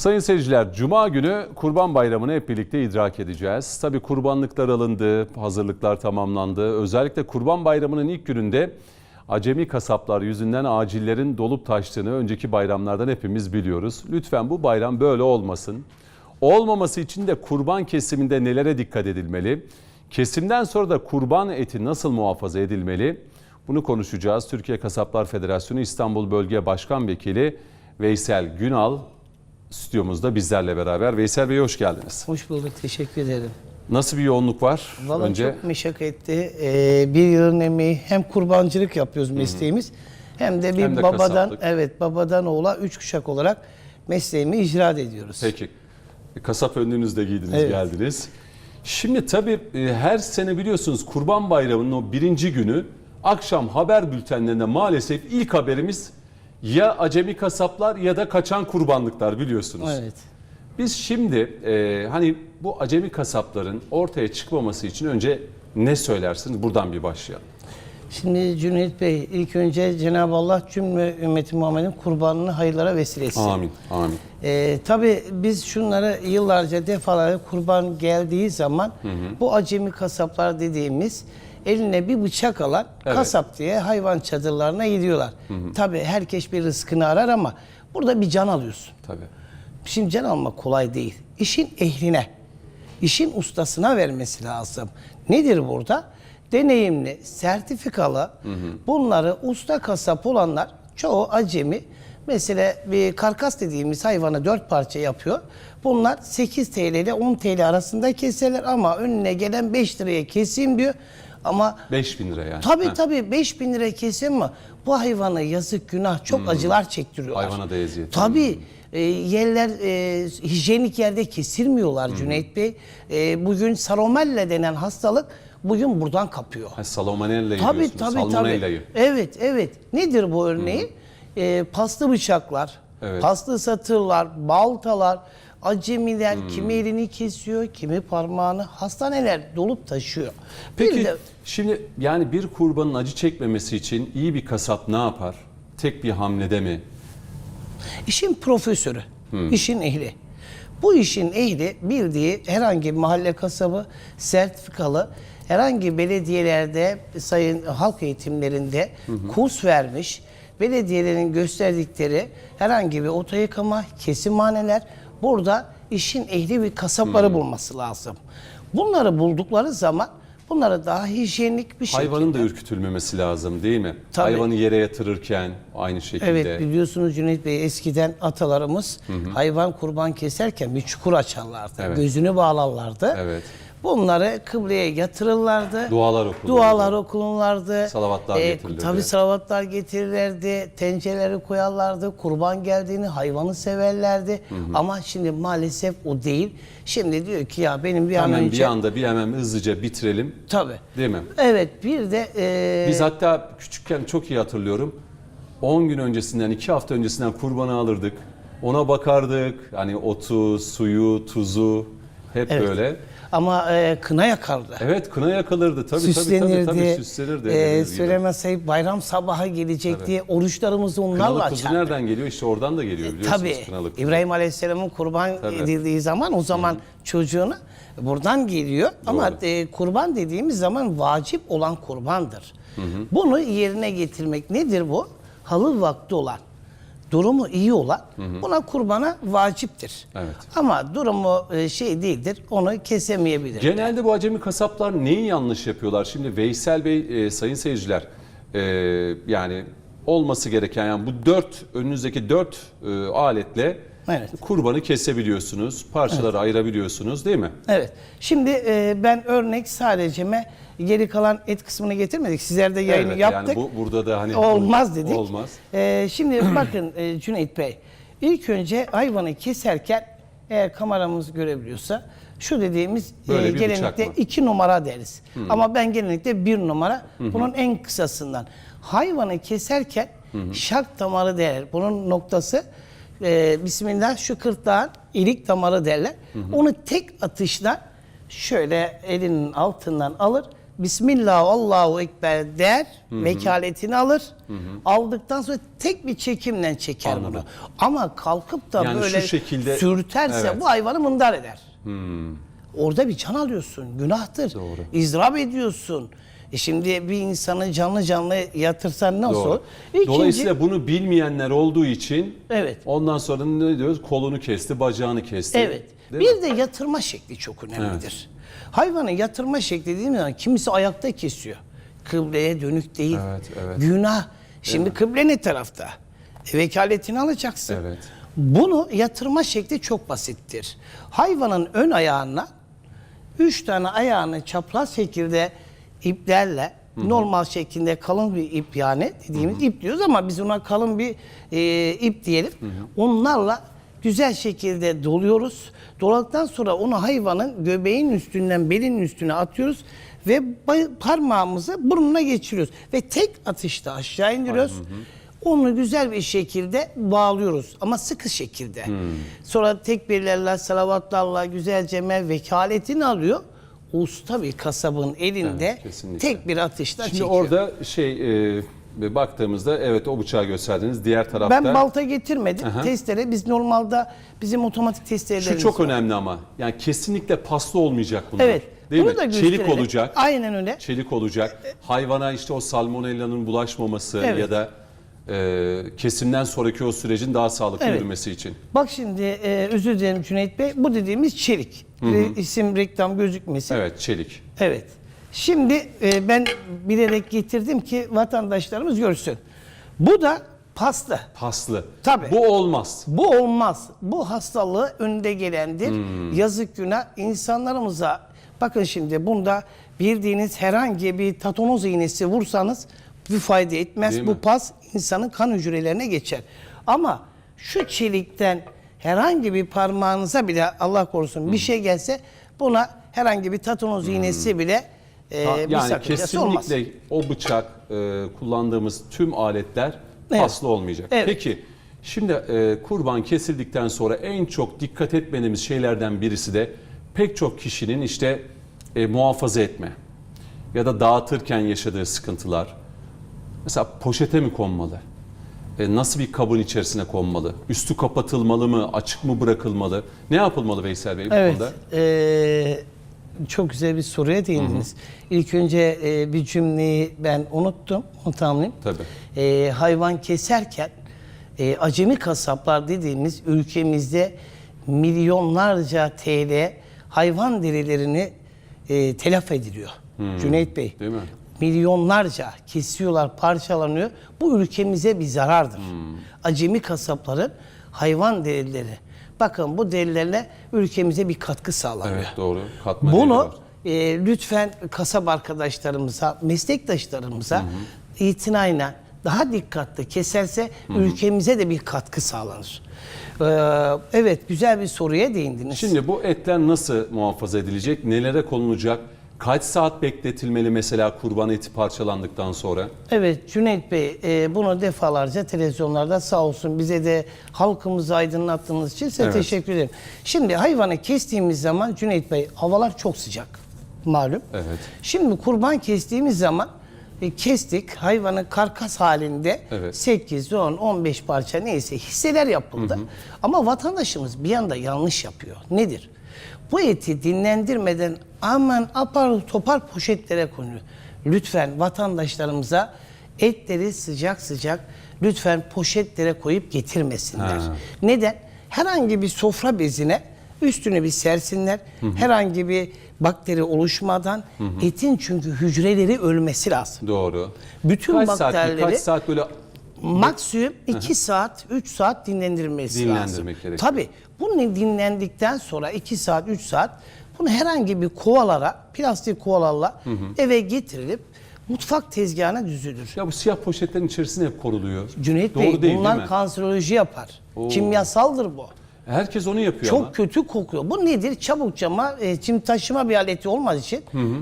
Sayın seyirciler, Cuma günü Kurban Bayramı'nı hep birlikte idrak edeceğiz. Tabii kurbanlıklar alındı, hazırlıklar tamamlandı. Özellikle Kurban Bayramı'nın ilk gününde acemi kasaplar yüzünden acillerin dolup taştığını önceki bayramlardan hepimiz biliyoruz. Lütfen bu bayram böyle olmasın. Olmaması için de kurban kesiminde nelere dikkat edilmeli? Kesimden sonra da kurban eti nasıl muhafaza edilmeli? Bunu konuşacağız. Türkiye Kasaplar Federasyonu İstanbul Bölge Başkan Vekili Veysel Günal stüdyomuzda bizlerle beraber. Veysel Bey hoş geldiniz. Hoş bulduk, teşekkür ederim. Nasıl bir yoğunluk var? Valla Önce çok meşakkatli. Ee, bir yılın emeği hem kurbancılık yapıyoruz mesleğimiz hem de bir Hem de babadan kasaplık. evet babadan oğula üç kuşak olarak mesleğimi icra ediyoruz. peki kasap önlüğünüzde giydiniz Evet. geldiniz. Şimdi tabii e, her sene biliyorsunuz Kurban Bayramı'nın o birinci günü akşam haber bültenlerinde maalesef ilk haberimiz ya acemi kasaplar ya da kaçan kurbanlıklar biliyorsunuz. Evet. Biz şimdi e, hani bu acemi kasapların ortaya çıkmaması için önce ne söylersiniz? Buradan bir başlayalım. Şimdi Cüneyt Bey ilk önce Cenab-ı Allah cümle ümmeti Muhammed'in kurbanını hayırlara vesile etsin. Amin, amin. Ee, tabii biz şunları yıllarca defalarca kurban geldiği zaman bu acemi kasaplar dediğimiz eline bir bıçak alan Evet. kasap diye hayvan çadırlarına gidiyorlar. Tabii herkes bir rızkını arar ama burada bir can alıyorsun. Tabii. Şimdi can almak kolay değil. İşin ehline, işin ustasına vermesi lazım. Nedir burada? Deneyimli, sertifikalı, bunları usta kasap olanlar çoğu acemi. Mesela bir karkas dediğimiz hayvanı dört parça yapıyor. Bunlar 8 TL ile 10 TL arasında keserler ama önüne gelen 5 liraya keseyim diyor. Ama 5000 lira yani. tabii Heh. tabii 5000 lira kesim mi? Bu hayvana yazık günah çok acılar çektiriyorlar. Hmm. Hayvana da eziyet. Tabii e, yerler e, hijyenik yerde kesilmiyorlar Cüneyt Bey. E, bugün saromella denen hastalık bugün buradan kapıyor. Ha, Salmonella'yı Tabii diyorsunuz. tabii tabii. Evet evet. Nedir bu örneği? E, paslı bıçaklar, Evet. paslı satırlar, baltalar, acemiler Hmm. kimi elini kesiyor, kimi parmağını hastaneler dolup taşıyor. Peki Bir de- şimdi yani bir kurbanın acı çekmemesi için iyi bir kasap ne yapar? Tek bir hamlede mi? İşin profesörü, işin ehli. Bu işin ehli bildiği herhangi bir mahalle kasabı, sertifikalı, herhangi belediyelerde, sayın halk eğitimlerinde kurs vermiş, belediyelerin gösterdikleri herhangi bir oto yıkama, kesimhaneler, burada işin ehli bir kasapları bulması lazım. Bunları buldukları zaman bunları daha hijyenik bir şekilde... Hayvanın da ürkütülmemesi lazım değil mi? Tabii. Hayvanı yere yatırırken aynı şekilde. Evet biliyorsunuz Cüneyt Bey eskiden atalarımız hayvan kurban keserken bir çukur açarlardı. Evet. Gözünü bağlarlardı. Evet. Bunları kıbleye yatırırlardı. Dualar okunurdu. Dualar okunurlardı. Salavatlar getirilirdi. Tabii salavatlar getirirlerdi. Tencereleri koyarlardı. Kurban geldiğini hayvanı severlerdi. Ama şimdi maalesef o değil. Şimdi diyor ki ya benim bir an Hemen önce... bir anda bir hemen hızlıca bitirelim Tabii. değil mi? Evet bir de... e, Biz hatta küçükken çok iyi hatırlıyorum. 10 gün öncesinden, 2 hafta öncesinden kurbanı alırdık. Ona bakardık. Hani otu, suyu, tuzu hep Evet. böyle. Ama e, kına yakardı. Evet kına yakılırdı. Tabii süslenirdi. tabii tabii, tabii süslenirdi. Gibi. söyleme sayıp bayram sabahı gelecek diye oruçlarımızı onlarla Kınalı kuzu açardık. nereden geliyor? İşte oradan da geliyor biliyorsunuz Tabii. kınalı kuzu. İbrahim Aleyhisselam'ın kurban Tabii. edildiği zaman o zaman çocuğuna buradan geliyor. Ama e, kurban dediğimiz zaman vacip olan kurbandır. Bunu yerine getirmek nedir bu? Halı vakti olan, durumu iyi olan buna kurbana vaciptir. Evet. Ama durumu e, şey değildir, onu kesemeyebilir. Genelde bu acemi kasaplar neyi yanlış yapıyorlar? Şimdi Veysel Bey, e, sayın seyirciler, e, yani olması gereken yani bu dört önünüzdeki dört e, aletle Evet. kurbanı kesebiliyorsunuz, parçaları ayırabiliyorsunuz, değil mi? Evet. Şimdi e, ben örnek sadece me geri kalan et kısmını getirmedik. Sizler de yayını Evet, yaptık. Yani bu, burada da hani Olmaz dedik. Olmaz. E, şimdi bakın e, Cüneyt Bey. İlk önce hayvanı keserken eğer kameramız görebiliyorsa şu dediğimiz e, Böyle bıçak genellikle iki numara deriz. Ama ben genellikle bir numara bunun en kısasından. Hayvanı keserken şak damarı der. Bunun noktası e, Bismillah şu kırtlağın ilik damarı derler. Onu tek atışla şöyle elinin altından alır Bismillah Allahu Ekber der, vekaletini alır. Aldıktan sonra tek bir çekimle çeker Anladım. bunu. Ama kalkıp da Yani böyle şekilde- sürterse Evet. Hmm. bu hayvanı mındar eder. Orada bir can alıyorsun. Günahtır. Doğru. İzrap ediyorsun. E şimdi bir insanı canlı canlı yatırsan nasıl? Doğru. İkinci, Dolayısıyla bunu bilmeyenler olduğu için Evet. ondan sonra ne diyoruz? Kolunu kesti, bacağını kesti. Evet. Değil bir mi? de yatırma şekli çok önemlidir. Hayvanın yatırma şekli dediğim zaman kimisi ayakta kesiyor. Kıbleye dönük değil. Evet, evet. Günah. Şimdi kıble ne tarafta? E, vekaletini alacaksın. Evet. Bunu yatırma şekli çok basittir. Hayvanın ön ayağına üç tane ayağını çapraz şekilde iplerle normal şekilde kalın bir ip yani dediğimiz ip diyoruz ama biz ona kalın bir e, ip diyelim. Onlarla güzel şekilde doluyoruz. Doladıktan sonra onu hayvanın göbeğin üstünden belinin üstüne atıyoruz ve parmağımızı burnuna geçiriyoruz ve tek atışta aşağı indiriyoruz. Onu güzel bir şekilde bağlıyoruz ama sıkı şekilde. Sonra tekbirlerle, salavatlarla güzelce vekaletini alıyor. Usta bir kasabın elinde Evet, tek bir atışta Şimdi çekiyor. orada şey e, baktığımızda evet o bıçağı gösterdiniz. Diğer tarafta ben balta getirmedim. Aha. Testere biz normalde bizim otomatik testerelerimiz şu çok var. önemli ama. Yani kesinlikle paslı olmayacak bunlar. Evet. Değil bunu mi? da Çelik olacak. Aynen öyle. Çelik olacak. Hayvana işte o salmonellanın bulaşmaması Evet. ya da e, kesimden sonraki o sürecin daha sağlıklı Evet. yürümesi için. Bak şimdi e, özür dilerim Cüneyt Bey. Bu dediğimiz çelik. E, isim reklam gözükmesin. Evet, çelik. Evet. Şimdi e, ben bilerek getirdim ki vatandaşlarımız görsün. Bu da pasta. Paslı. Tabii. Bu olmaz. Bu olmaz. Bu hastalığı önde gelendir. Hmm. Yazık günah insanlarımıza bakın şimdi bunda bildiğiniz herhangi bir tatanoz iğnesi vursanız bir fayda etmez. Değil Bu mi? pas insanın kan hücrelerine geçer. Ama şu çelikten herhangi bir parmağınıza bile Allah korusun bir şey gelse buna herhangi bir tatanoz iğnesi bile e, Ha, bir yani sakıncası olmaz. kesinlikle o bıçak e, kullandığımız tüm aletler Evet. paslı olmayacak. Evet. Peki şimdi e, kurban kesildikten sonra en çok dikkat etmediğimiz şeylerden birisi de pek çok kişinin işte e, muhafaza etme ya da dağıtırken yaşadığı sıkıntılar. Mesela poşete mi konmalı? E, nasıl bir kabın içerisine konmalı? Üstü kapatılmalı mı? Açık mı bırakılmalı? Ne yapılmalı Veysel Bey bu Evet. konuda? eee, çok güzel bir soruya değindiniz. İlk önce eee, bir cümleyi ben unuttum. Onu tamamlayayım. Tabii. Eee, hayvan keserken eee, acemi kasaplar dediğimiz ülkemizde milyonlarca TL hayvan derilerini eee telaf ediliyor. Cüneyt Bey. Değil mi? Milyonlarca kesiyorlar, parçalanıyor. Bu ülkemize bir zarardır. Hmm. Acemi kasapların hayvan derileri. Bakın bu derilerle ülkemize bir katkı sağlanıyor. Evet doğru. Katma Bunu e, lütfen kasap arkadaşlarımıza, meslektaşlarımıza itinayla daha dikkatli keserse ülkemize de bir katkı sağlanır. Ee, evet güzel bir soruya değindiniz. Şimdi bu etler nasıl muhafaza edilecek? Nelere konulacak? Kaç saat bekletilmeli mesela kurban eti parçalandıktan sonra? Evet Cüneyt Bey e, bunu defalarca televizyonlarda sağ olsun bize de halkımızı aydınlattığınız için size Evet. teşekkür ederim. Şimdi hayvanı kestiğimiz zaman Cüneyt Bey havalar çok sıcak malum. Evet. Şimdi kurban kestiğimiz zaman e, kestik hayvanı karkas halinde Evet. 8, 10, 15 parça neyse hisseler yapıldı. Ama vatandaşımız bir yanda yanlış yapıyor. Nedir? Bu eti dinlendirmeden aman apar topar poşetlere konuyor. Lütfen vatandaşlarımıza etleri sıcak sıcak lütfen poşetlere koyup getirmesinler. Ha. Neden? Herhangi bir sofra bezine üstüne bir sersinler. Herhangi bir bakteri oluşmadan etin çünkü hücreleri ölmesi lazım. Doğru. Bütün kaç saat, bakterileri- kaç saat böyle Maksimum 2 saat, 3 saat dinlendirilmesi Dinlendirmek lazım. gerekiyor. Tabii. Bunu dinlendikten sonra 2 saat, 3 saat bunu herhangi bir kovalara, plastik kovalarla eve getirilip mutfak tezgahına düzülür. ya bu siyah poşetlerin içerisine hep koruluyor. Cüneyt Doğru Bey değil bunlar değil mi? kanseroloji yapar. Oo. Kimyasaldır bu. Herkes onu yapıyor Çok ama. kötü kokuyor. Bu nedir? Çabukçama e, çim taşıma bir aleti olmadığı için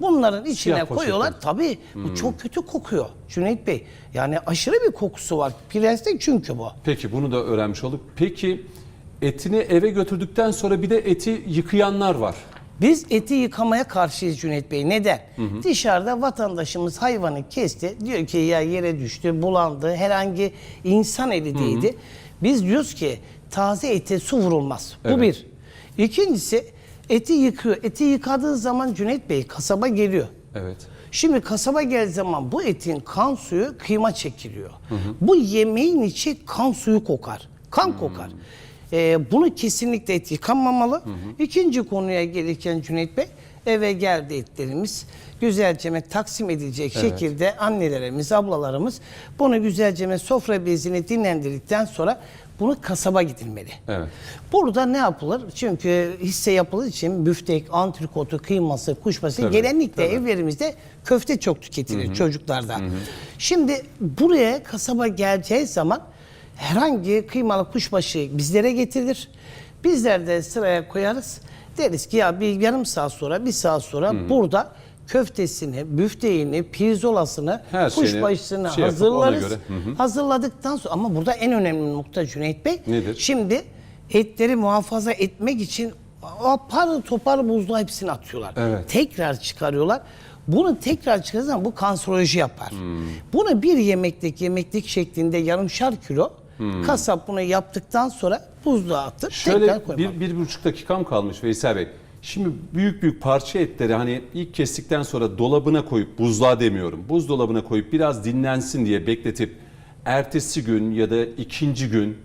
bunların içine Siyah koyuyorlar. poşetler. Tabii bu çok kötü kokuyor Cüneyt Bey. Yani aşırı bir kokusu var. Plastik çünkü bu. Peki bunu da öğrenmiş olduk. Peki etini eve götürdükten sonra bir de eti yıkayanlar var. Biz eti yıkamaya karşıyız Cüneyt Bey. Neden? Dışarıda vatandaşımız hayvanı kesti. Diyor ki ya yere düştü, bulandı. Herhangi insan eli değdi. Biz diyoruz ki taze ete su vurulmaz. Bu Evet. bir. İkincisi eti yıkıyor. Eti yıkadığı zaman Cüneyt Bey kasaba geliyor. Evet. Şimdi kasaba geldiği zaman bu etin kan suyu kıyma çekiliyor. Bu yemeğin içi kan suyu kokar. Kan kokar. Ee, bunu kesinlikle et yıkanmamalı. İkinci konuya gelirken Cüneyt Bey eve geldi etlerimiz. Güzelce taksim edilecek şekilde annelerimiz, ablalarımız bunu güzelce sofra bezini dinlendirdikten sonra bunu kasaba gidilmeli. Evet. Burada ne yapılır? Çünkü hisse yapılır için büftek, antrikotu, kıyması, kuşbaşı Tabii, genellikle tabii. evlerimizde köfte çok tüketilir çocuklarda. Şimdi buraya kasaba geleceği zaman herhangi kıymalı kuşbaşı bizlere getirilir. Bizler de sıraya koyarız. Deriz ki ya bir yarım saat sonra, bir saat sonra burada köftesini, büfteğini, pirzolasını, Her kuşbaşısını şey hazırlarız. göre, hı hı. Hazırladıktan sonra ama burada en önemli nokta Cüneyt Bey. Nedir? Şimdi etleri muhafaza etmek için apar topar buzluğa hepsini atıyorlar. Evet. Tekrar çıkarıyorlar. Bunu tekrar çıkardığı zaman bu kanseroloji yapar. Bunu bir yemeklik yemeklik şeklinde yarımşar kilo kasap bunu yaptıktan sonra buzluğa atıp tekrar Şöyle koymalı. bir, bir buçuk dakikam kalmış Veysel Bey. Şimdi büyük büyük parça etleri hani ilk kestikten sonra dolabına koyup buzluğa demiyorum. Buzdolabına koyup biraz dinlensin diye bekletip ertesi gün ya da ikinci gün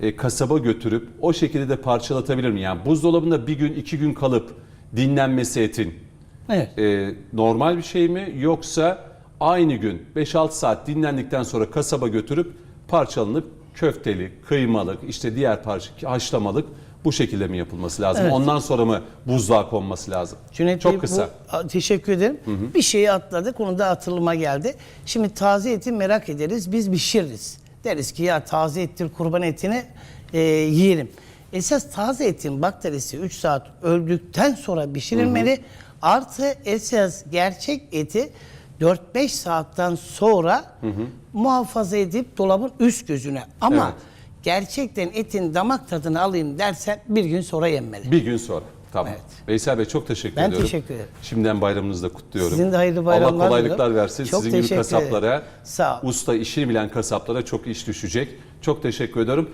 e, kasaba götürüp o şekilde de parçalatabilir miyim? Yani buzdolabında bir gün iki gün kalıp dinlenmesi etin Evet. e, normal bir şey mi yoksa aynı gün 5-6 saat dinlendikten sonra kasaba götürüp parçalanıp köfteli, kıymalık, işte diğer parça haşlamalık bu şekilde mi yapılması lazım? Evet. Ondan sonra mı buzluğa konması lazım? Cüneyt Çok Bey, kısa. bu- teşekkür ederim. Bir şeyi atladık. Onu da hatırlıma geldi. Şimdi taze eti merak ederiz. Biz pişiririz. Deriz ki ya taze ettir kurban etini e, yiyelim. Esas taze etin bakterisi 3 saat öldükten sonra pişirilmeli. Artı esas gerçek eti 4-5 saatten sonra muhafaza edip dolabın üst gözüne. Ama Evet. gerçekten etin damak tadını alayım dersen bir gün sonra yenmeli. Bir gün sonra. Tamam. Evet. Veysel Bey çok teşekkür Ben ediyorum. teşekkür ederim. Şimdiden bayramınızı da kutluyorum. Sizin de hayırlı bayramlar Allah kolaylıklar diliyorum. versin. Çok Sizin gibi teşekkür ederim. kasaplara, Sağ ol. usta işini bilen kasaplara çok iş düşecek. Çok teşekkür ediyorum.